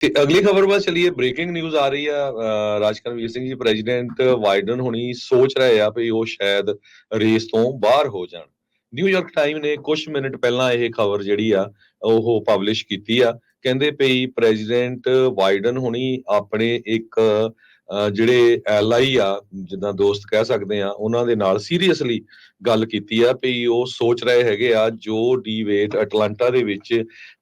ਤੇ ਅਗਲੀ ਖਬਰ ਵੱਲ ਚਲੀਏ ਬ੍ਰੇਕਿੰਗ ਨਿਊਜ਼ ਆ ਰਹੀ ਆ, ਅਹ ਰਾਜਕਰਮਵੀਰ ਸਿੰਘ ਜੀ, ਪ੍ਰੈਜ਼ੀਡੈਂਟ ਬਾਈਡਨ ਹੁਣੀ ਸੋਚ ਰਹੇ ਆ ਵੀ ਉਹ ਸ਼ਾਇਦ ਰੇਸ ਤੋਂ ਬਾਹਰ ਹੋ ਜਾਣ। ਨਿਊਯਾਰਕ ਟਾਈਮ ਨੇ ਕੁਝ ਮਿੰਟ ਪਹਿਲਾਂ ਇਹ ਖਬਰ ਜਿਹੜੀ ਆ, ਉਹ ਪਬਲਿਸ਼ ਕੀਤੀ ਆ। ਕਹਿੰਦੇ ਪਈ ਪ੍ਰੈਜ਼ੀਡੈਂਟ ਬਾਈਡਨ ਹੁਣੀ ਆਪਣੇ ਇੱਕ ਜਿਹੜੇ ਐਲਆਈ ਆ ਜਿੱਦਾਂ ਦੋਸਤ ਕਹਿ ਸਕਦੇ ਆ ਉਹਨਾਂ ਦੇ ਨਾਲ ਸੀਰੀਅਸਲੀ ਗੱਲ ਕੀਤੀ ਆ ਵੀ ਉਹ ਸੋਚ ਰਹੇ ਹੈਗੇ ਆ ਜੋ ਡੀਵੇਟ ਅਟਲਾਂਟਾ ਦੇ ਵਿੱਚ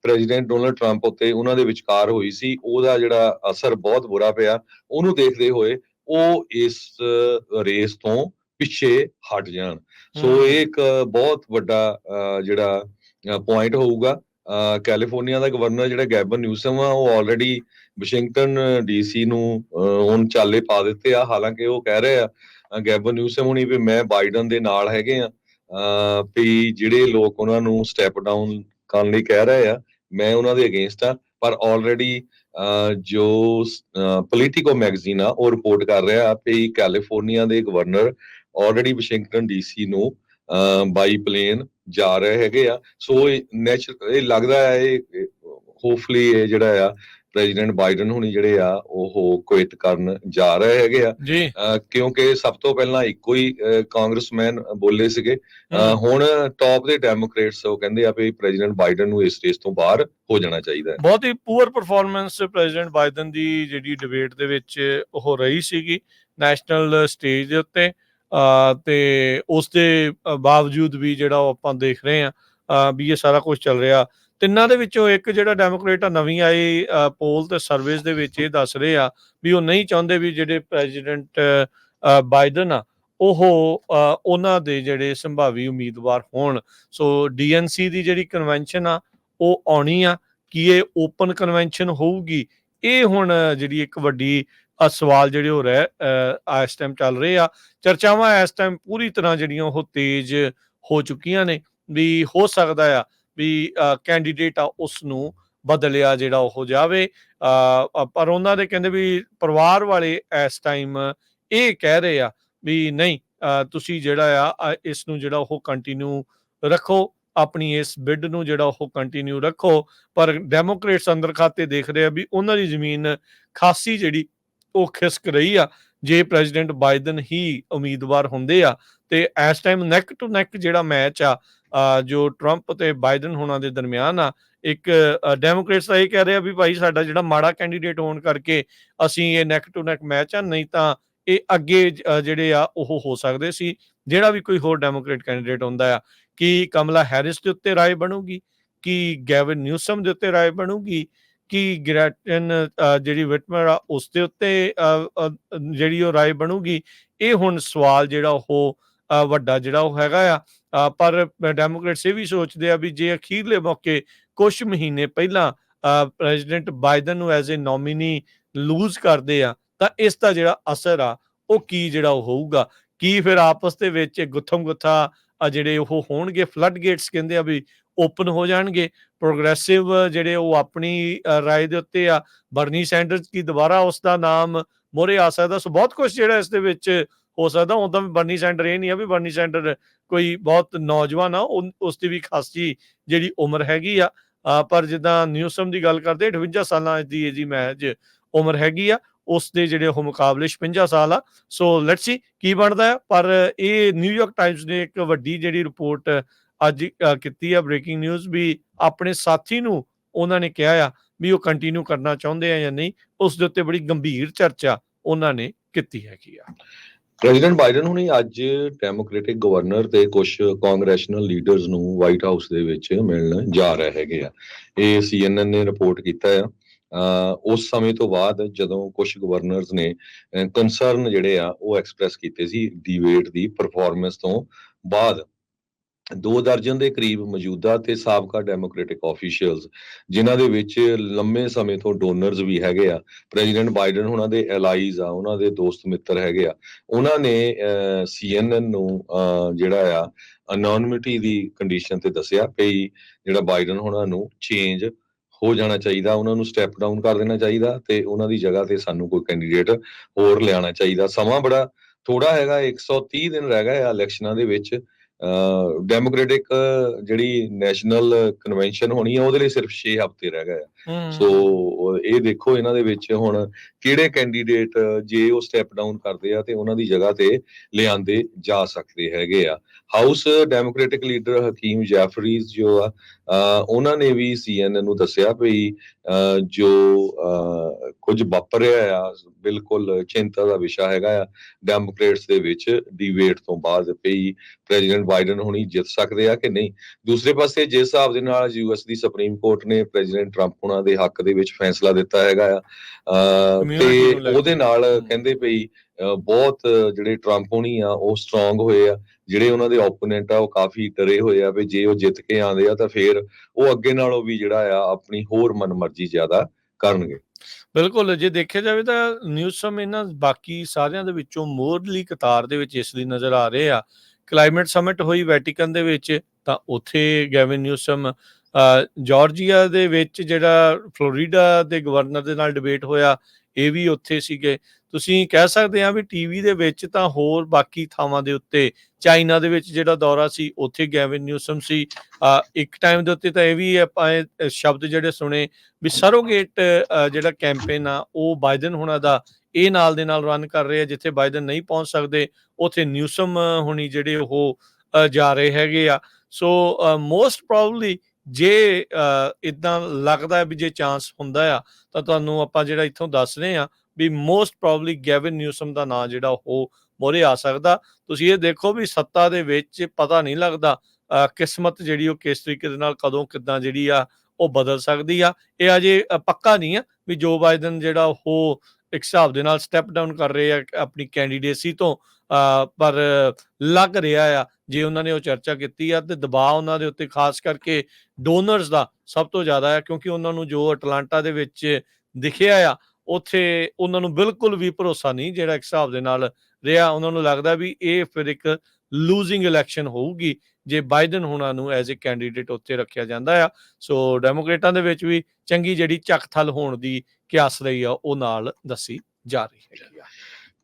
ਪ੍ਰੈਜ਼ੀਡੈਂਟ ਡੋਨਲਡ ਟਰੰਪ ਉੱਤੇ ਉਹਨਾਂ ਦੇ ਵਿਚਕਾਰ ਹੋਈ ਸੀ ਉਹਦਾ ਜਿਹੜਾ ਅਸਰ ਬਹੁਤ ਬੁਰਾ ਪਿਆ। ਉਹਨੂੰ ਦੇਖਦੇ ਹੋਏ ਉਹ ਇਸ ਰੇਸ ਤੋਂ ਪਿੱਛੇ ਹਟ ਜਾਣ। ਸੋ। ਇਹ ਇੱਕ ਬਹੁਤ ਵੱਡਾ ਜਿਹੜਾ ਪੁਆਇੰਟ ਹੋਊਗਾ। ਕੈਲੀਫੋਰਨੀਆ ਦਾ ਗਵਰਨਰ ਜਿਹੜਾ ਗੈਬਨ ਨਿਊਸਮ ਆ, ਉਹ ਆਲਰੇਡੀ ਵਾਸ਼ਿੰਗਟਨ ਡੀਸੀ ਨੂੰ ਹੁਣ ਚਾਲੇ ਪਾ ਦਿੱਤੇ ਆ। ਹਾਲਾਂਕਿ ਉਹ ਕਹਿ ਰਹੇ ਆ ਗੈਬਨ ਨਿਊਸਮ ਹੁਣੀ ਵੀ ਮੈਂ ਬਾਈਡਨ ਦੇ ਨਾਲ ਹੈਗੇ ਆ ਵੀ ਜਿਹੜੇ ਲੋਕ ਉਹਨਾਂ ਨੂੰ ਸਟੈਪ ਡਾਊਨ ਕਰਨ ਲਈ ਕਹਿ ਰਹੇ ਆ, ਮੈਂ ਉਹਨਾਂ ਦੇ ਅਗੇਂਸਟ ਆ। ਪਰ ਆਲਰੇਡੀ ਜੋ ਪੋਲੀਟੀਕੋ ਮੈਗਜ਼ੀਨ ਆ, ਉਹ ਰਿਪੋਰਟ ਕਰ ਰਿਹਾ ਵੀ ਕੈਲੀਫੋਰਨੀਆ ਦੇ ਗਵਰਨਰ ਆਲਰੇਡੀ ਵਾਸ਼ਿੰਗਟਨ ਡੀਸੀ ਨੂੰ ਬਾਈ ਪਲੇਨ ਜਾ ਰਹੇ ਹੈਗੇ ਆ। ਸੋ ਨੈਚੁਰਲ ਇਹ ਲੱਗਦਾ ਹੈ ਇਹ ਹੋਪਫੁਲੀ ਇਹ ਜਿਹੜਾ ਆ ਪ੍ਰੈਜ਼ੀਡੈਂਟ ਬਾਈਡਨ ਹੁਣੀ ਜਿਹੜੇ ਆ ਉਹ ਕੁਇਟ ਕਰਨ ਜਾ ਰਹੇ ਹੈਗੇ ਆ। ਕਿਉਂਕਿ ਸਭ ਤੋਂ ਪਹਿਲਾਂ ਇੱਕੋ ਹੀ ਕਾਂਗਰਸਮੈਨ ਬੋਲੇ ਸੀਗੇ। ਹੁਣ ਟੌਪ ਦੇ ਡੈਮੋਕ੍ਰੇਟਸ ਉਹ ਕਹਿੰਦੇ ਆ ਵੀ ਪ੍ਰੈਜ਼ੀਡੈਂਟ ਬਾਈਡਨ ਨੂੰ ਇਸ ਰੇਸ ਤੋਂ ਬਾਹਰ ਹੋ ਜਾਣਾ ਚਾਹੀਦਾ ਹੈ। ਬਹੁਤ ਹੀ ਪੂਅਰ ਪਰਫਾਰਮੈਂਸ ਪ੍ਰੈਜ਼ੀਡੈਂਟ ਬਾਈਡਨ ਦੀ ਜਿਹੜੀ ਡਿਬੇਟ ਦੇ ਵਿੱਚ ਉਹ ਰਹੀ ਸੀਗੀ। ਨੈਸ਼ਨਲ ਸਟੇਜ ਦੇ ਉੱਤੇ। ਤੇ ਉਸ ਦੇ ਬਾਵਜੂਦ ਵੀ ਜਿਹੜਾ ਉਹ ਆਪਾਂ ਦੇਖ ਰਹੇ ਆ ਵੀ ਇਹ ਸਾਰਾ ਕੁਝ ਚੱਲ ਰਿਹਾ। ਤਿੰਨਾਂ ਦੇ ਵਿੱਚੋਂ ਇੱਕ ਜਿਹੜਾ ਡੈਮੋਕ੍ਰੇਟ ਆ, ਨਵੀਂ ਆਈ ਪੋਲ ਤੇ ਸਰਵੇਸ ਦੇ ਵਿੱਚ ਇਹ ਦੱਸ ਰਹੇ ਆ ਵੀ ਉਹ ਨਹੀਂ ਚਾਹੁੰਦੇ ਵੀ ਜਿਹੜੇ ਪ੍ਰੈਜ਼ੀਡੈਂਟ ਬਾਈਡਨ ਆ, ਉਹ ਉਹਨਾਂ ਦੇ ਜਿਹੜੇ ਸੰਭਾਵੀ ਉਮੀਦਵਾਰ ਹੋਣ। ਸੋ ਡੀਐਨਸੀ ਦੀ ਜਿਹੜੀ ਕਨਵੈਨਸ਼ਨ ਆ, ਉਹ ਆਉਣੀ ਆ, ਕਿ ਇਹ ਓਪਨ ਕਨਵੈਨਸ਼ਨ ਹੋਊਗੀ? ਇਹ ਹੁਣ ਜਿਹੜੀ ਇੱਕ ਵੱਡੀ ਸਵਾਲ ਜਿਹੜੇ ਹੋ ਰਿਹਾ ਅ, ਇਸ ਟਾਈਮ ਚੱਲ ਰਹੇ ਆ। ਚਰਚਾਵਾਂ ਇਸ ਟਾਈਮ ਪੂਰੀ ਤਰ੍ਹਾਂ ਜਿਹੜੀਆਂ ਉਹ ਤੇਜ਼ ਹੋ ਚੁੱਕੀਆਂ ਨੇ ਵੀ ਹੋ ਸਕਦਾ ਆ ਵੀ ਕੈਂਡੀਡੇਟ ਆ ਉਸ ਨੂੰ ਬਦਲਿਆ ਜਿਹੜਾ ਉਹ ਜਾਵੇ। ਪਰ ਉਹਨਾਂ ਦੇ ਕਹਿੰਦੇ ਵੀ ਪਰਿਵਾਰ ਵਾਲੇ ਇਸ ਟਾਈਮ ਇਹ ਕਹਿ ਰਹੇ ਆ ਵੀ ਨਹੀਂ ਤੁਸੀਂ ਜਿਹੜਾ ਆ ਅ, ਇਸ ਨੂੰ ਜਿਹੜਾ ਉਹ ਕੰਟੀਨਿਊ ਰੱਖੋ ਆਪਣੀ ਇਸ ਬਿੱਡ ਨੂੰ ਜਿਹੜਾ ਉਹ ਕੰਟੀਨਿਊ ਰੱਖੋ। ਪਰ ਡੈਮੋਕ੍ਰੇਟਸ ਅੰਦਰ ਖਾਤੇ ਦੇਖ ਰਹੇ ਆ ਵੀ ਉਹਨਾਂ ਦੀ ਜ਼ਮੀਨ ਖਾਸੀ ਜਿਹੜੀ ਉਹ ਖਿਸਕ ਰਹੀ ਆ, ਜੇ ਪ੍ਰੈਜ਼ੀਡੈਂਟ ਬਾਈਡਨ ਹੀ ਉਮੀਦਵਾਰ ਹੁੰਦੇ ਆ, ਤੇ ਇਸ ਟਾਈਮ ਨੈਕ ਟੂ ਨੈਕ ਜਿਹੜਾ ਮੈਚ ਆ ਜੋ ਟਰੰਪ ਤੇ ਬਾਈਡਨ ਹੋਣਾ ਦੇ ਦਰਮਿਆਨ ਆ, ਇੱਕ ਡੈਮੋਕ੍ਰੇਟਸ ਤਾਂ ਇਹ ਕਹਿ ਰਹੇ ਆ ਵੀ ਭਾਈ ਸਾਡਾ ਜਿਹੜਾ ਮਾੜਾ ਕੈਂਡੀਡੇਟ ਹੋਣ ਕਰਕੇ ਅਸੀਂ ਇਹ ਨੈਕ ਟੂ ਨੈਕ ਮੈਚ ਆ, ਨਹੀਂ ਤਾਂ ਇਹ ਅੱਗੇ ਜਿਹੜੇ ਆ ਉਹ ਹੋ ਸਕਦੇ ਸੀ, ਜਿਹੜਾ ਵੀ ਕੋਈ ਹੋਰ ਡੈਮੋਕ੍ਰੇਟ ਕੈਂਡੀਡੇਟ ਹੁੰਦਾ ਆ, ਕੀ ਕਮਲਾ ਹੈਰਿਸ ਦੇ ਉੱਤੇ ਰਾਏ ਬਣੂਗੀ, ਕਿ ਗੈਵਨ ਨਿਊਸਮ ਦੇ ਉੱਤੇ ਰਾਏ ਬਣੂਗੀ ਕਿ ਗ੍ਰੈਟਨ ਜਿਹੜੀ ਵਿਟਮਰ ਆ, ਉਸ ਦੇ ਉੱਤੇ ਜਿਹੜੀ ਉਹ ਰਾਏ ਬਣੂਗੀ, ਇਹ ਹੁਣ ਸਵਾਲ ਜਿਹੜਾ ਉਹ ਵੱਡਾ ਜਿਹੜਾ ਉਹ ਹੈਗਾ ਆ। ਪਰ ਡੈਮੋਕ੍ਰੇਟਸ ਇਹ ਵੀ ਸੋਚਦੇ ਆ ਵੀ ਜੇ ਅਖੀਰਲੇ ਮੌਕੇ ਕੁਝ ਮਹੀਨੇ ਪਹਿਲਾਂ ਪ੍ਰੈਜ਼ੀਡੈਂਟ ਬਾਈਡਨ ਨੂੰ ਐਜ਼ ਅ ਨੋਮੀਨੀ ਲੂਜ਼ ਕਰਦੇ ਆ, ਤਾਂ ਇਸ ਦਾ ਜਿਹੜਾ ਅਸਰ ਆ, ਉਹ ਕੀ ਜਿਹੜਾ ਉਹ ਹੋਊਗਾ? ਕੀ ਫਿਰ ਆਪਸ ਦੇ ਵਿੱਚ ਗੁੱਥਮ ਗੁੱਥਾ ਜਿਹੜੇ ਉਹ ਹੋਣਗੇ ਫਲੱਡ ਗੇਟਸ ਕਹਿੰਦੇ ਆ ਵੀ ਓਪਨ ਹੋ ਜਾਣਗੇ। ਪ੍ਰੋਗਰੈਸਿਵ ਜਿਹੜੇ ਉਹ ਆਪਣੀ ਅ, ਰਾਏ ਦੇ ਉੱਤੇ ਆ। ਬਰਨੀ ਸੈਂਡਰਸ ਕੀ ਦੁਬਾਰਾ ਉਸ ਦਾ ਨਾਮ ਮੋਰੇ ਆ ਸਕਦਾ? ਸੋ ਬਹੁਤ ਕੁਝ ਜਿਹੜਾ ਇਸ ਦੇ ਵਿੱਚ ਹੋ ਸਕਦਾ। ਉਦੋਂ ਵੀ ਬਰਨੀ ਸੈਂਡਰ ਇਹ ਨਹੀਂ ਆ ਵੀ ਬਰਨੀ ਸੈਂਡਰ ਕੋਈ ਬਹੁਤ ਨੌਜਵਾਨ ਆ। ਉਹ- ਉਸ ਦੀ ਵੀ ਖਾਸੀ ਜਿਹੜੀ ਉਮਰ ਹੈਗੀ ਆ। ਪਰ ਜਿੱਦਾਂ ਨਿਊਸਮ ਦੀ ਗੱਲ ਕਰਦੇ 58 ਸਾਲਾਂ ਦੀ ਜੀ ਮੈਚ ਉਮਰ ਹੈਗੀ ਆ। ਉਸ ਦੇ ਜਿਹੜੇ ਉਹ ਮੁਕਾਬਲੇ 56 ਸਾਲ ਆ। ਸੋ ਲੈਟਸ ਸੀ ਕੀ ਬਣਦਾ ਹੈ ਪਰ ਇਹ ਨਿਊਯਾਰਕ ਟਾਈਮਸ ਨੇ ਇੱਕ ਵੱਡੀ ਜਿਹੜੀ ਰਿਪੋਰਟ ਅੱਜ ਕੀਤੀ ਆ ਬ੍ਰੇਕਿੰਗ ਨਿਊਜ਼ ਵੀ ਆਪਣੇ ਸਾਥੀ ਨੂੰ ਉਹਨਾਂ ਨੇ ਕਿਹਾ ਆ ਵੀ ਉਹ ਕੰਟੀਨਿਊ ਕਰਨਾ ਚਾਹੁੰਦੇ ਆ ਜਾਂ ਨਹੀਂ, ਉਸ ਦੇ ਉੱਤੇ ਬੜੀ ਗੰਭੀਰ ਚਰਚਾ ਉਹਨਾਂ ਨੇ ਕੀਤੀ ਹੈਗੀ ਆ। ਪ੍ਰੈਜ਼ੀਡੈਂਟ ਬਾਈਡਨ ਹੁਣੀ ਅੱਜ ਡੈਮੋਕ੍ਰੈਟਿਕ ਗਵਰਨਰ ਤੇ ਕੁਝ ਕਾਂਗਰੈਸ਼ਨਲ ਲੀਡਰਸ ਨੂੰ ਵਾਈਟ ਹਾਊਸ ਦੇ ਵਿੱਚ ਮਿਲਣ ਜਾ ਰਹੇ ਹੈਗੇ ਆ। ਇਹ ਸੀਐਨਐਨ ਨੇ ਰਿਪੋਰਟ ਕੀਤਾ ਆ। ਉਸ ਸਮੇਂ ਤੋਂ ਬਾਅਦ ਜਦੋਂ ਕੁਝ ਗਵਰਨਰਸ ਨੇ ਕੰਸਰਨ ਜਿਹੜੇ ਆ ਉਹ ਐਕਸਪ੍ਰੈਸ ਕੀਤੇ ਸੀ ਡਿਬੇਟ ਦੀ ਪਰਫਾਰਮੈਂਸ ਤੋਂ ਬਾਅਦ। ਦੋ ਦਰਜਨ ਦੇ ਕਰੀਬ ਮੌਜੂਦਾ ਤੇ ਸਾਬਕਾ ਡੈਮੋਕ੍ਰੈਟਿਕ ਆਫੀਸ਼ੀਅਲਸ ਜਿਨ੍ਹਾਂ ਦੇ ਵਿੱਚ ਲੰਮੇ ਸਮੇਂ ਤੋਂ ਡੋਨਰਸ ਵੀ ਹੈਗੇ ਆ। ਪ੍ਰੈਜ਼ੀਡੈਂਟ ਬਾਈਡਨ ਉਹਨਾਂ ਦੇ ਐਲਾਈਜ਼ ਆ, ਉਹਨਾਂ ਦੇ ਦੋਸਤ ਮਿੱਤਰ ਹੈਗੇ ਆ। ਉਹਨਾਂ ਨੇ ਸੀਐਨਐਨ ਨੂੰ ਜਿਹੜਾ ਆ ਅਨੋਨਿਮਿਟੀ ਦੀ ਕੰਡੀਸ਼ਨ ਤੇ ਦੱਸਿਆ ਵੀ ਜਿਹੜਾ ਬਾਈਡਨ ਉਹਨਾਂ ਨੂੰ ਚੇਂਜ ਹੋ ਜਾਣਾ ਚਾਹੀਦਾ, ਉਹਨਾਂ ਨੂੰ ਸਟੈਪ ਡਾਊਨ ਕਰ ਦੇਣਾ ਚਾਹੀਦਾ ਤੇ ਉਹਨਾਂ ਦੀ ਜਗ੍ਹਾ ਤੇ ਸਾਨੂੰ ਕੋਈ ਕੈਂਡੀਡੇਟ ਹੋਰ ਲਿਆਉਣਾ ਚਾਹੀਦਾ। ਸਮਾਂ ਬੜਾ ਥੋੜਾ ਹੈਗਾ 130 ਦਿਨ ਰਹਿ ਗਏ ਆ ਇਲੈਕਸ਼ਨਾਂ ਦੇ ਵਿੱਚ। ਡੈਮੋਕ੍ਰੈਟਿਕ ਜਿਹੜੀ ਨੈਸ਼ਨਲ ਕਨਵੈਨਸ਼ਨ ਹੋਣੀ ਆ ਉਹਦੇ ਲਈ ਸਿਰਫ 6 ਹਫ਼ਤੇ ਰਹਿ ਗਏ ਹੂੰ। ਸੋ ਇਹ ਦੇਖੋ ਇਹਨਾਂ ਦੇ ਵਿੱਚ ਹੁਣ ਕਿਹੜੇ ਕੈਂਡੀਡੇਟ ਜੇ ਉਹ ਸਟੈਪ ਡਾਊਨ ਕਰਦੇ ਆ ਤੇ ਉਹਨਾਂ ਦੀ ਜਗ੍ਹਾ ਤੇ ਲਿਆਂਦੇ ਜਾ ਸਕਦੇ ਹੈਗੇ ਆ। ਹਾਊਸ ਡੈਮੋਕ੍ਰੈਟਿਕ ਲੀਡਰ ਹਕੀਮ ਜੈਫਰੀਜ਼ ਜੋ ਆ ਉਹਨਾਂ ਨੇ ਵੀ ਸੀਐਨਐਨ ਨੂੰ ਦੱਸਿਆ ਵੀ ਜੋ ਕੁਝ ਵਾਪਰ ਰਿਹਾ ਆ ਬਿਲਕੁਲ ਚਿੰਤਾ ਦਾ ਵਿਸ਼ਾ ਹੈਗਾ ਆ ਡੈਮੋਕ੍ਰੇਟਸ ਦੇ ਵਿੱਚ ਡਿਬੇਟ ਤੋਂ ਬਾਅਦ ਵੀ ਪ੍ਰੈਜ਼ੀਡੈਂਟ ਬਾਈਡਨ ਹੁਣੀ ਜਿੱਤ ਸਕਦੇ ਆ ਕਿ ਨਹੀਂ ਦੂਸਰੇ ਪਾਸੇ ਜਿਸ ਹਿਸਾਬ ਦੇ ਨਾਲ ਯੂਐਸ ਦੀ ਸੁਪਰੀਮ ਕੋਰਟ ਨੇ ਪ੍ਰੈਜ਼ੀਡੈਂਟ ਟਰੰਪ ਹੁਣਾਂ ਦੇ ਹੱਕ ਦੇ ਵਿੱਚ ਫੈਸਲਾ ਦਿੱਤਾ ਹੈਗਾ ਆ ਤੇ। ਉਹਦੇ ਨਾਲ। ਕਹਿੰਦੇ ਪਈ ਬਹੁਤ ਜਿਹੜੇ ਟਰੰਪ ਹੁਣੀ ਆ ਉਹ ਸਟਰੋਂਗ ਹੋਏ ਆ ਜਿਹੜੇ ਉਹਨਾਂ ਦੇ ਓਪੋਨੈਂਟ ਆ ਉਹ ਕਾਫੀ ਡਰੇ ਹੋਏ ਆ ਵੀ ਜੇ ਉਹ ਜਿੱਤ ਕੇ ਆਉਂਦੇ ਆ ਤਾਂ ਫਿਰ ਉਹ ਅੱਗੇ ਨਾਲੋਂ ਵੀ ਜਿਹੜਾ ਆ ਆਪਣੀ ਹੋਰ ਮਨਮਰਜ਼ੀ ਜ਼ਿਆਦਾ ਕਰਨਗੇ। ਬਿਲਕੁਲ ਜੇ ਦੇਖਿਆ ਜਾਵੇ ਤਾਂ ਨਿਊਜ਼ਮ ਇਹਨਾਂ ਬਾਕੀ ਸਾਰਿਆਂ ਦੇ ਵਿੱਚੋਂ ਮੋਰਲੀ ਕਤਾਰ ਦੇ ਵਿੱਚ ਇਸ ਲਈ ਨਜ਼ਰ ਆ ਰਹੇ ਆ। ਕਲਾਈਮੇਟ ਸਮਿਟ ਹੋਈ ਵੈਟੀਕਨ ਦੇ ਵਿੱਚ ਤਾਂ ਉੱਥੇ ਗੈਵਿਨ ਨਿਊਜ਼ਮ ਅ, ਜਾਰਜੀਆ ਦੇ ਵਿੱਚ ਜਿਹੜਾ ਫਲੋਰੀਡਾ ਦੇ ਗਵਰਨਰ ਦੇ ਨਾਲ ਡਿਬੇਟ ਹੋਇਆ ਇਹ ਵੀ ਉੱਥੇ ਸੀਗੇ। ਤੁਸੀਂ ਕਹਿ ਸਕਦੇ ਆ ਵੀ ਟੀਵੀ ਦੇ ਵਿੱਚ ਤਾਂ ਹੋਰ ਬਾਕੀ ਥਾਵਾਂ ਦੇ ਉੱਤੇ ਚਾਈਨਾ ਦੇ ਵਿੱਚ ਜਿਹੜਾ ਦੌਰਾ ਸੀ ਉੱਥੇ ਗੈਵਿਨ ਨਿਊਸਮ ਸੀ। ਇੱਕ ਟਾਈਮ ਦੇ ਉੱਤੇ ਤਾਂ ਇਹ ਵੀ ਆਪਾਂ ਇਹ, ਸ਼ਬਦ ਜਿਹੜੇ ਸੁਣੇ ਵੀ ਸਰੋਗੇਟ ਜਿਹੜਾ ਕੈਂਪੇਨ ਆ ਉਹ ਬਾਈਡਨ ਹੁਣਾਂ ਦਾ ਇਹ ਨਾਲ ਦੇ ਨਾਲ ਰਨ ਕਰ ਰਹੇ ਆ ਜਿੱਥੇ ਬਾਈਡਨ ਨਹੀਂ ਪਹੁੰਚ ਸਕਦੇ ਉੱਥੇ ਨਿਊਸਮ ਹੋਣੀ ਜਿਹੜੇ ਉਹ ਜਾ ਰਹੇ ਹੈਗੇ ਆ। ਸੋ ਮੋਸਟ ਪ੍ਰੋਬਬਲੀ ਜੇ ਇਦਾਂ ਲੱਗਦਾ ਵੀ ਜੇ ਚਾਂਸ ਹੁੰਦਾ ਆ, ਤਾਂ ਤੁਹਾਨੂੰ ਆਪਾਂ ਜਿਹੜਾ ਇੱਥੋਂ ਦੱਸ ਰਹੇ ਆ ਵੀ ਮੋਸਟ ਪ੍ਰੋਬਬਲੀ ਗੈਵਿਨ ਨਿਊਸਮ ਦਾ ਨਾਂ ਜਿਹੜਾ ਉਹ ਮੋਰੇ ਆ ਸਕਦਾ। ਤੁਸੀਂ ਇਹ ਦੇਖੋ ਵੀ ਸੱਤਾ ਦੇ ਵਿੱਚ ਪਤਾ ਨਹੀਂ ਲੱਗਦਾ ਕਿਸਮਤ ਜਿਹੜੀ ਉਹ ਕਿਸ ਤਰੀਕੇ ਦੇ ਨਾਲ ਕਦੋਂ ਕਿੱਦਾਂ ਜਿਹੜੀ ਆ ਉਹ ਬਦਲ ਸਕਦੀ ਆ। ਇਹ ਅਜੇ ਪੱਕਾ ਨਹੀਂ ਆ ਵੀ ਜੋ ਬਾਈਡਨ ਜਿਹੜਾ ਉਹ ਇੱਕ ਹਿਸਾਬ ਦੇ ਨਾਲ ਸਟੈਪ ਡਾਊਨ ਕਰ ਰਹੇ ਆ ਆਪਣੀ ਕੈਂਡੀਡੇਸੀ ਤੋਂ ਪਰ ਲੱਗ ਰਿਹਾ ਆ ਜੇ ਉਹਨਾਂ ਨੇ ਉਹ ਚਰਚਾ ਕੀਤੀ ਆ ਤੇ ਦਬਾਅ ਉਹਨਾਂ ਦੇ ਉੱਤੇ ਖਾਸ ਕਰਕੇ ਡੋਨਰਸ ਦਾ ਸਭ ਤੋਂ ਜ਼ਿਆਦਾ ਹੈ ਕਿਉਂਕਿ ਉਹਨਾਂ ਨੂੰ ਜੋ ਅਟਲਾਂਟਾ ਦੇ ਵਿੱਚ ਦਿਖਿਆ ਆ, ਉੱਥੇ ਉਹਨਾਂ ਨੂੰ ਬਿਲਕੁਲ ਵੀ ਭਰੋਸਾ ਨਹੀਂ ਜਿਹੜਾ ਇੱਕ ਹਿਸਾਬ ਦੇ ਨਾਲ ਰਿਹਾ। ਉਹਨਾਂ ਨੂੰ ਲੱਗਦਾ ਵੀ ਇਹ ਫਿਰ ਇੱਕ ਲੂਜ਼ਿੰਗ ਇਲੈਕਸ਼ਨ ਹੋਊਗੀ, ਜੇ ਬਾਈਡਨ ਹੁਣਾਂ ਨੂੰ ਐਜ਼ ਅ ਕੈਂਡੀਡੇਟ ਉੱਤੇ ਰੱਖਿਆ ਜਾਂਦਾ ਆ। ਸੋ ਡੈਮੋਕ੍ਰੇਟਾਂ ਦੇ ਵਿੱਚ ਵੀ ਚੰਗੀ ਜਿਹੜੀ ਝਕਥਲ ਹੋਣ ਦੀ ਕਿਆਸ ਰਹੀ ਆ, ਉਹ ਨਾਲ ਦੱਸੀ ਜਾ ਰਹੀ ਹੈ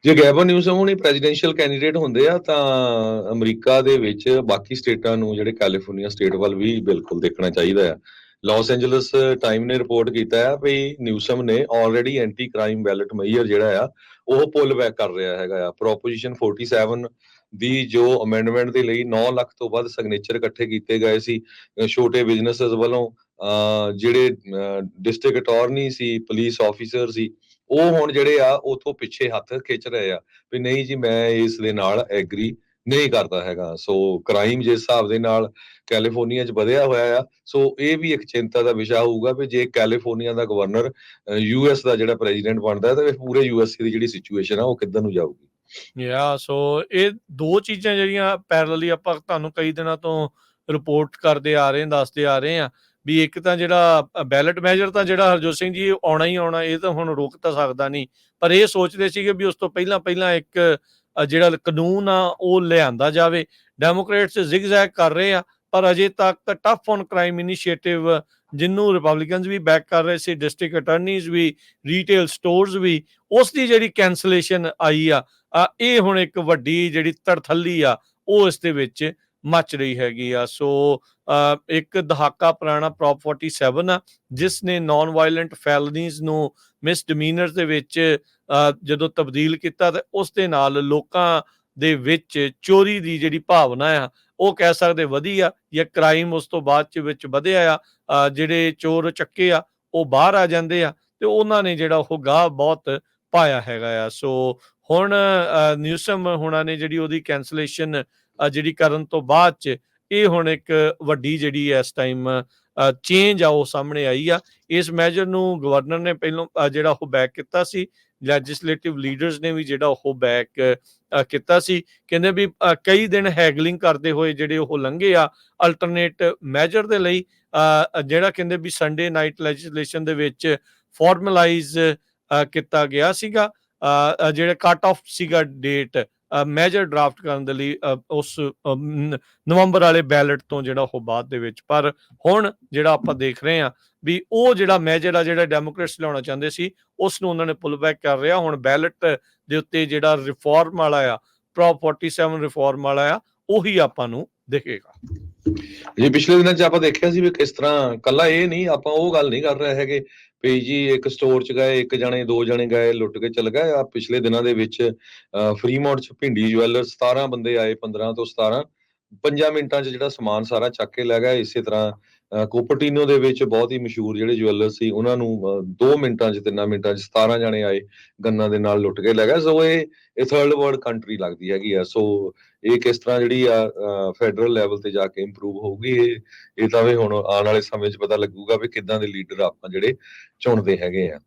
ਜੇ ਗੈਬਨ ਨਿਊਜ਼ਮ ਹੁਣੀ ਪ੍ਰੈਜ਼ੀਡੈਂਸ਼ੀਅਲ ਕੈਂਡੀਡੇਟ ਹੁੰਦੇ ਆ, ਤਾਂ ਅਮਰੀਕਾ ਦੇ ਵਿੱਚ ਬਾਕੀ ਸਟੇਟਾਂ ਨੂੰ, ਜਿਹੜੇ ਕੈਲੀਫੋਰਨੀਆ ਸਟੇਟ ਵੱਲ ਵੀ ਬਿਲਕੁਲ ਦੇਖਣਾ ਚਾਹੀਦਾ ਆ। ਲਾਸ ਐਂਜਲਸ ਟਾਈਮ ਨੇ ਰਿਪੋਰਟ ਕੀਤਾ ਹੈ ਵੀ ਨਿਊਸਮ ਨੇ already anti crime ballot measure ਜਿਹੜਾ ਆ, ਉਹ ਪੁੱਲ ਬੈਕ ਕਰ ਰਿਹਾ ਹੈਗਾ ਆ। ਪ੍ਰੋਪੋਜੀਸ਼ਨ 47 ਦੀ ਜੋ ਅਮੈਂਡਮੈਂਟ ਦੇ ਲਈ 9 ਲੱਖ ਤੋਂ ਵੱਧ ਸਿਗਨੇਚਰ ਇਕੱਠੇ ਕੀਤੇ ਗਏ ਸੀ ਛੋਟੇ ਬਿਜ਼ਨੈਸਸ ਵੱਲੋਂ ਜਿਹੜੇ ਡਿਸਟ੍ਰਿਕਟ ਅਟਾਰਨੀ ਸੀ ਪੁਲਿਸ ਆਫੀਸਰ ਸੀ ਉਹ ਹੁਣ ਜਿਹੜੇ ਆ, ਉਥੋਂ ਪਿੱਛੇ ਹੱਥ ਖਿੱਚ ਰਹੇ ਆ ਵੀ ਨਹੀਂ ਜੀ, ਮੈਂ ਇਸ ਦੇ ਨਾਲ ਐਗਰੀ ਨਹੀਂ ਕਰਦਾ ਹੈਗਾ। ਸੋ ਕ੍ਰਾਈਮ ਜਿਸ ਹਿਸਾਬ ਦੇ ਨਾਲ ਕੈਲੀਫੋਰਨੀਆ 'ਚ ਵਧਿਆ ਹੋਇਆ ਆ ਸੋ ਇਹ ਵੀ ਇੱਕ ਚਿੰਤਾ ਦਾ ਵਿਸ਼ਾ ਹੋਊਗਾ ਵੀ ਜੇ ਕੈਲੀਫੋਰਨੀਆ ਦਾ ਗਵਰਨਰ ਯੂਐਸ ਦਾ ਜਿਹੜਾ ਪ੍ਰੈਜ਼ੀਡੈਂਟ ਬਣਦਾ ਹੈ, ਤਾਂ ਫਿਰ ਪੂਰੇ ਯੂਐਸ ਦੀ ਜਿਹੜੀ ਸਿਚੁਏਸ਼ਨ ਆ, ਉਹ ਕਿੱਦਾਂ ਨੂੰ ਜਾਊਗੀ? ਯਾ ਸੋ ਇਹ ਦੋ ਚੀਜ਼ਾਂ ਜਿਹੜੀਆਂ ਪੈਰਲਲੀ ਆਪਾਂ ਤੁਹਾਨੂੰ ਕਈ ਦਿਨਾਂ ਤੋਂ ਰਿਪੋਰਟ ਕਰਦੇ ਆ ਰਹੇ, ਦੱਸਦੇ ਆ ਰਹੇ ਆ ਵੀ ਇੱਕ ਤਾਂ ਜਿਹੜਾ ਬੈਲਟ ਮੈਜਰ ਤਾਂ ਜਿਹੜਾ ਹਰਜੋਤ ਸਿੰਘ ਜੀ ਆਉਣਾ ਹੀ ਆਉਣਾ, ਇਹ ਤਾਂ ਹੁਣ ਰੋਕ ਤਾਂ ਸਕਦਾ ਨਹੀਂ। ਪਰ ਇਹ ਸੋਚਦੇ ਸੀਗੇ ਵੀ ਉਸ ਤੋਂ ਪਹਿਲਾਂ ਪਹਿਲਾਂ ਇੱਕ ਜਿਹੜਾ ਕਾਨੂੰਨ ਆ, ਉਹ ਲਿਆਂਦਾ ਜਾਵੇ। ਡੈਮੋਕ੍ਰੇਟਸ ਜ਼ਿਗਜ਼ੈਗ ਕਰ ਰਹੇ ਆ, ਪਰ ਅਜੇ ਤੱਕ ਤਾਂ ਟਫ ਔਨ ਕ੍ਰਾਈਮ ਇਨੀਸ਼ੀਏਟਿਵ ਜਿਹਨੂੰ ਰਿਪਬਲਿਕਨਸ ਵੀ ਬੈਕ ਕਰ ਰਹੇ ਸੀ ਡਿਸਟ੍ਰਿਕਟ ਅਟਾਰਨੀਜ਼ ਵੀ ਰੀਟੇਲ ਸਟੋਰਸ ਵੀ, ਉਸ ਦੀ ਜਿਹੜੀ ਕੈਂਸਲੇਸ਼ਨ ਆਈ ਆ ਇਹ ਹੁਣ ਇੱਕ ਵੱਡੀ ਜਿਹੜੀ ਤੜਥੱਲੀ ਆ, ਉਹ ਇਸ ਦੇ ਵਿੱਚ ਮੱਚ ਰਹੀ ਹੈਗੀ ਆ। ਸੋ ਇੱਕ ਦਹਾਕਾ ਪੁਰਾਣਾ ਪ੍ਰੋਪ 47 ਆ, ਜਿਸ ਨੇ ਨਾਨ ਵਾਇਲੈਂਟ ਫੈਲਨੀਜ਼ ਨੂੰ ਮਿਸਡਮੀਨਰਸ ਦੇ ਵਿੱਚ ਜਦੋਂ ਤਬਦੀਲ ਕੀਤਾ ਤੇ ਉਸ ਦੇ ਨਾਲ ਲੋਕਾਂ ਦੇ ਵਿੱਚ ਚੋਰੀ ਦੀ ਜਿਹੜੀ ਭਾਵਨਾ ਆ, ਉਹ ਕਹਿ ਸਕਦੇ ਵਧੀ ਆ ਜਾਂ ਕ੍ਰਾਈਮ ਉਸ ਤੋਂ ਬਾਅਦ ਚ ਵਿੱਚ ਵਧਿਆ ਆ ਜਿਹੜੇ ਚੋਰ ਚੱਕੇ ਆ, ਉਹ ਬਾਹਰ ਆ ਜਾਂਦੇ ਆ ਤੇ ਉਹਨਾਂ ਨੇ ਜਿਹੜਾ ਉਹ ਗਾਹ ਬਹੁਤ ਪਾਇਆ ਹੈਗਾ ਆ। ਸੋ ਹੁਣ ਨਿਊਸਮ ਹੁਣਾਂ ਨੇ ਜਿਹੜੀ ਉਹਦੀ ਕੈਂਸਲੇਸ਼ਨ ਜਿਹੜੀ ਕਰਨ ਤੋਂ ਬਾਅਦ ਚ ਇਹ ਹੁਣ ਇੱਕ ਵੱਡੀ ਜਿਹੜੀ ਇਸ ਟਾਈਮ ਚੇਂਜ ਆ ਉਹ ਸਾਹਮਣੇ ਆਈ ਆ। ਇਸ ਮੈਜਰ ਨੂੰ ਗਵਰਨਰ ਨੇ ਪਹਿਲਾਂ ਜਿਹੜਾ ਉਹ ਬੈਕ ਕੀਤਾ ਸੀ ਲੈਜਿਸਲੇਟਿਵ ਲੀਡਰਸ ਨੇ ਵੀ ਜਿਹੜਾ ਉਹ ਬੈਕ ਕੀਤਾ ਸੀ। ਕਹਿੰਦੇ ਵੀ ਕਈ ਦਿਨ ਹੈਗਲਿੰਗ ਕਰਦੇ ਹੋਏ ਜਿਹੜੇ ਉਹ ਲੰਘੇ ਆ ਅਲਟਰਨੇਟ ਮੈਜਰ ਦੇ ਲਈ ਜਿਹੜਾ ਕਹਿੰਦੇ ਵੀ ਸੰਡੇ ਨਾਈਟ ਲੈਜਿਸਲੇਸ਼ਨ ਦੇ ਵਿੱਚ ਫਾਰਮਲਾਈਜ਼ ਕੀਤਾ ਗਿਆ ਸੀਗਾ ਜਿਹੜਾ ਕੱਟ ਆਫ ਸੀਗਾ ਡੇਟ ਮੈਜਰ ਡਰਾਫਟ ਕਰਨ ਦੇ ਲਈ ਉਸ ਨਵੰਬਰ ਵਾਲੇ ਬੈਲਟ ਤੋਂ ਜਿਹੜਾ ਉਹ ਬਾਅਦ ਦੇ ਵਿੱਚ, ਪਰ ਹੁਣ ਜਿਹੜਾ ਆਪਾਂ ਦੇਖ ਰਹੇ ਆ ਵੀ ਉਹ ਜਿਹੜਾ ਮੈਜਰ ਆ ਜਿਹੜਾ ਡੈਮੋਕ੍ਰੇਟਸ ਲਿਆਉਣਾ ਚਾਹੁੰਦੇ ਸੀ, ਉਸ ਨੂੰ ਉਹਨਾਂ ਨੇ ਪੁੱਲ ਬੈਕ ਕਰ ਰਿਹਾ, ਹੁਣ ਬੈਲਟ ਦੇ ਉੱਤੇ ਜਿਹੜਾ ਰਿਫਾਰਮ ਵਾਲਾ ਆ ਪ੍ਰੋ 47 ਰਿਫਾਰਮ ਵਾਲਾ ਆ, ਉਹੀ ਆਪਾਂ ਨੂੰ ਦਿਖੇਗਾ। ਜੀ ਪਿਛਲੇ ਦਿਨਾਂ 'ਚ ਆਪਾਂ ਦੇਖਿਆ ਸੀ ਵੀ ਕਿਸ ਤਰ੍ਹਾਂ ਕੱਲਾ ਇਹ ਨਹੀਂ, ਆਪਾਂ ਉਹ ਗੱਲ ਨਹੀਂ ਕਰ ਰਹੇ ਹੈਗੇ ਵੀ ਜੀ ਇੱਕ ਸਟੋਰ 'ਚ ਗਏ, ਇੱਕ ਜਣੇ, ਦੋ ਜਣੇ ਗਏ, ਲੁੱਟ ਕੇ ਚਲ ਗਏ। ਆ ਪਿਛਲੇ ਦਿਨਾਂ ਦੇ ਵਿੱਚ ਫਰੀਮੌਂਟ 'ਚ ਭਿੰਡੀ ਜਵੈਲਰ 17 ਬੰਦੇ ਆਏ 15 ਤੋਂ 17 ਪੰਜਾਂ ਮਿੰਟਾਂ 'ਚ ਜਿਹੜਾ ਸਮਾਨ ਸਾਰਾ ਚੱਕ ਕੇ ਲੈ ਗਏ, ਇਸੇ ਤਰ੍ਹਾਂ ਕੋਪਰਟੀਨੋ ਦੇ ਵਿੱਚ ਬਹੁਤ ਹੀ ਮਸ਼ਹੂਰ ਜਿਹੜੇ ਜੁਐਲਰ ਸੀ, ਉਹਨਾਂ ਨੂੰ 2 ਮਿੰਟਾਂ 'ਚ, ਤਿੰਨਾਂ ਮਿੰਟਾਂ 'ਚ 17 ਜਣੇ ਆਏ, ਗੰਨਾਂ ਦੇ ਨਾਲ ਲੁੱਟ ਕੇ ਲੈ ਗਏ। ਸੋ ਇਹ ਇਹ ਥਰਡ ਵਰਲਡ ਕੰਟਰੀ ਲੱਗਦੀ ਹੈਗੀ ਆ। ਸੋ ਇਹ ਕਿਸ ਤਰ੍ਹਾਂ ਜਿਹੜੀ ਆ ਫੈਡਰਲ ਲੈਵਲ ਤੇ ਜਾ ਕੇ ਇੰਪਰੂਵ ਹੋਊਗੀ, ਇਹ ਇਹ ਤਾਂ ਵੀ ਹੁਣ ਆਉਣ ਵਾਲੇ ਸਮੇਂ 'ਚ ਪਤਾ ਲੱਗੂਗਾ ਵੀ ਕਿੱਦਾਂ ਦੇ ਲੀਡਰ ਆਪਾਂ ਜਿਹੜੇ ਚੁਣਦੇ ਹੈਗੇ ਆ।